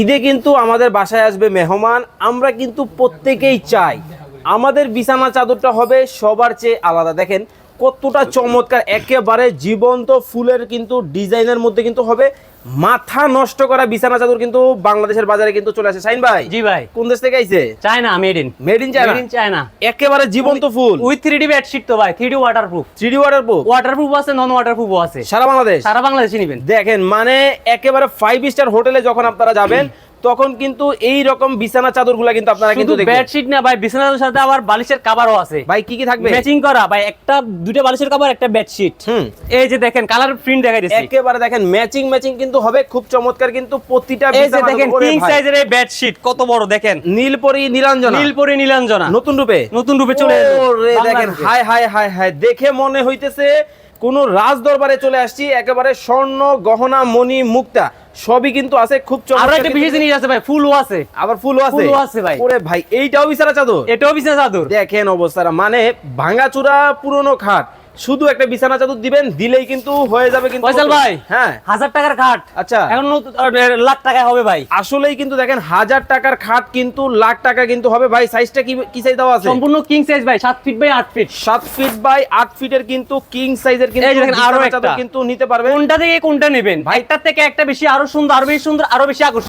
ঈদে কিন্তু আমাদের বাসায় আসবে মেহমান, আমরা কিন্তু প্রত্যেকেই চাই। আমাদের বিছানা চাদরটা হবে সবার চেয়ে আলাদা। দেখেন কতটা চমৎকার। একেবারে জীবন্ত ফুলের কিন্তু ডিজাইনের মধ্যে কিন্তু হবে। মাথা নষ্ট করা বিছানা চাদর কিন্তু বাংলাদেশের বাজারে কিন্তু চলে আসে। সাইন ভাই জি ভাই। কোন দেশ থেকে আইছে? China made in made in China made in China একেবারে জীবন্ত ফুল। উইথ থ্রি ডি বেডশিট তো ভাই three D waterproof three water proof waterproof আছে নন ওয়াটারপ্রুফও আছে। সারা বাংলাদেশ? সারা বাংলাদেশে নেবেন। দেখেন মানে একেবারে ফাইভ স্টার হোটেলে যখন আপনারা যাবেন তখন কিন্তু এই রকম বিছানা চাদরগুলা কিন্তু আপনারা কিন্তু দেখবেন। বেডশিট না ভাই বিছানার সাথে আবার বালিশের কভারও আছে। ভাই কি কি থাকবে? ম্যাচিং করা ভাই একটা দুটো বালিশের কভার একটা বেডশিট হুম। এই যে দেখেন কালার প্রিন্ট দেখাই দিচ্ছি। একেবারে দেখেন ম্যাচিং ম্যাচিং কিন্তু হবে খুব চমৎকার কিন্তু প্রতিটা এই যে দেখেন কিং সাইজের এই বেডশিট কত বড় দেখেন। নীলপরি নীলাঞ্জনা। নীলপরি নীলাঞ্জনা। নতুন রূপে। নতুন রূপে চলে ওরে দেখেন। হাই হাই হাই হাই দেখে মনে হইতেছে কোন রাজ দরবারে চলে আসছি একেবারে স্বর্ণ গহনা মনি মুক্তা সবই কিন্তু আছে খুব আরও চমৎকার একটা বিশেষ জিনিস আছে ভাই ফুলও আছে। আবার ফুলও আছে? ফুলও আছে ভাই। ওরে ভাই এইটাও বিছানা চাদর? এটাও বিছানা চাদর। দেখেন অবস্থা মানে ভাঙাচুরা পুরনো খাট। শুধু একটা বিছানা চাদর দিবেন দিলেই কিন্তু হয়ে যাবে কিন্তু ফয়সাল ভাই হ্যাঁ। হাজার টাকার খাট। আচ্ছা। এখন নতুন- লাখ টাকায় হবে ভাই। আসলেই কিন্তু দেখেন হাজার টাকার খাট কিন্তু লাখ টাকা কিন্তু হবে। ভাই সাইজটা কি কি সাইজ দেওয়া আছে? সম্পূর্ণ কিং সাইজ ভাই সাত ফিট বাই আট ফিট সাত ফিট বাই আট ফিটের কিন্তু কিং সাইজের কিন্তু এই দেখেন আরও একটা। কিন্তু নিতে পারবেন। কোনটা থেকে কোনটা নেবেন? ভাই একটার থেকে একটা বেশি আরও সুন্দর আরও বেশি সুন্দর আরও বেশি আকর্ষণ